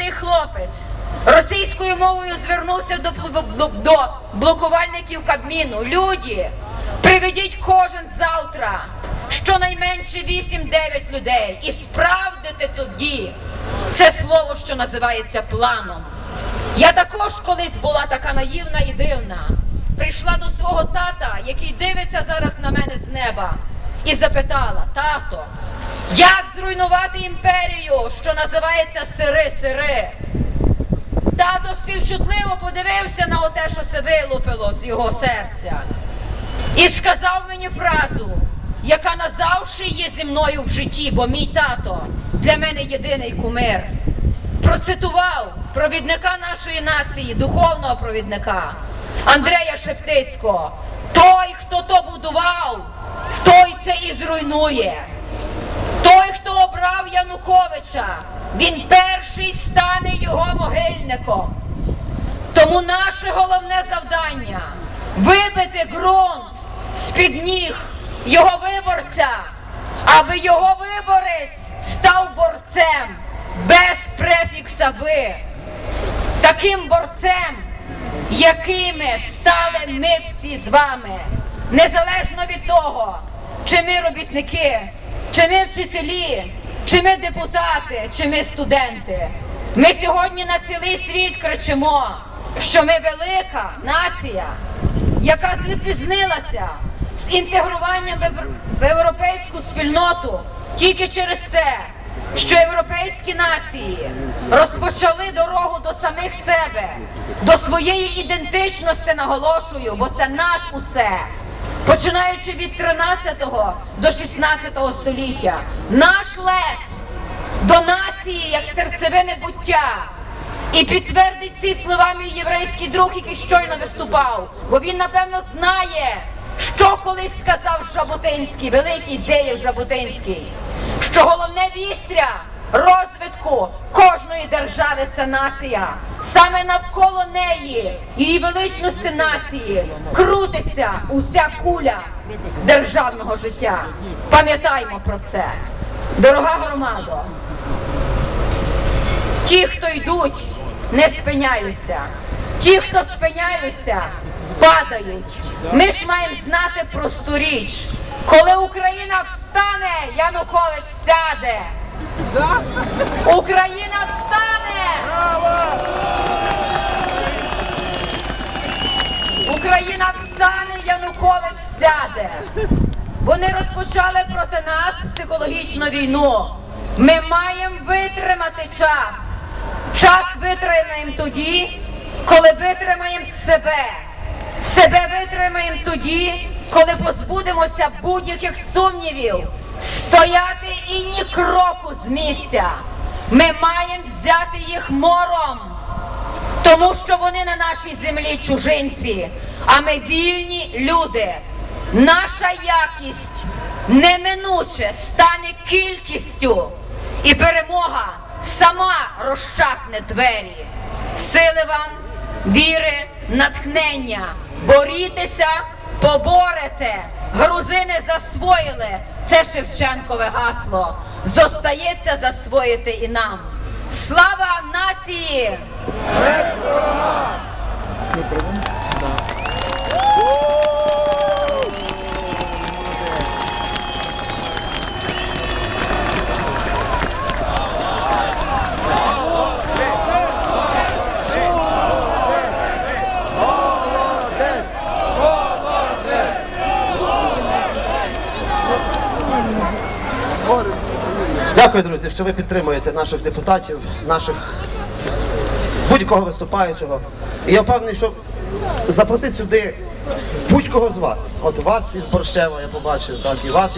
молодий хлопець російською мовою звернувся до, до, до блокувальників Кабміну. Люди, приведіть кожен завтра щонайменше 8-9 людей і справдите тоді це слово, що називається планом. Я також колись була така наївна і дивна. Прийшла до свого тата, який дивиться зараз на мене з неба, і запитала: тато, як зруйнувати імперію, що називається сири-сири? Тато співчутливо подивився на оте, що се вилупило з його серця, і сказав мені фразу, яка назавжди є зі мною в житті, бо мій тато для мене єдиний кумир. Процитував провідника нашої нації, духовного провідника Андрея Шептицького. Той, хто то будував, той це і зруйнує. Обрав Януковича, він перший стане його могильником. Тому наше головне завдання вибити ґрунт з-під ніг його виборця, аби його виборець став борцем без префікса ви. Таким борцем, якими стали ми всі з вами, незалежно від того, чи ми робітники, чи ми вчителі, чи ми депутати, чи ми студенти. Ми сьогодні на цілий світ кричимо, що ми велика нація, яка запізнилася з інтегруванням в європейську спільноту тільки через те, що європейські нації розпочали дорогу до самих себе, до своєї ідентичності, наголошую, бо це над усе. Починаючи від 13 до 16 століття, наш лед до нації як серцевини буття. І підтвердить ці слова мій єврейський друг, який щойно виступав, бо він напевно знає, що колись сказав Жаботинський, великий Зеєв Жаботинський, що головне вістря розвитку кожної держави це нація. Саме навколо неї, її величності нації, крутиться уся куля державного життя. Пам'ятаймо про це. Дорога громадо, Ті, хто йдуть, не спиняються. Ті, хто спиняються, падають. Ми ж маємо знати просту річ. Коли Україна встане, Янукович сяде. Україна встане! Україна встане, Янукович сяде. Вони розпочали проти нас психологічну війну. Ми маємо витримати час. Час витримаємо тоді, коли витримаємо себе. Себе витримаємо тоді, коли позбудемося будь-яких сумнівів, стояти і ні кроку з місця. Ми маємо взяти їх мором тому що вони на нашій землі чужинці, а ми вільні люди. Наша якість неминуче стане кількістю, і перемога сама розчахне двері. Сили вам, віри, натхнення, борітеся, поборете. Грузини засвоїли це Шевченкове гасло. Зостається засвоїти і нам. Слава нації! Дякую, друзі, що ви підтримуєте наших депутатів, наших будь-кого виступаючого. І я впевнений, що запросити сюди будь-кого з вас. От вас із Борщева я побачив, так, і вас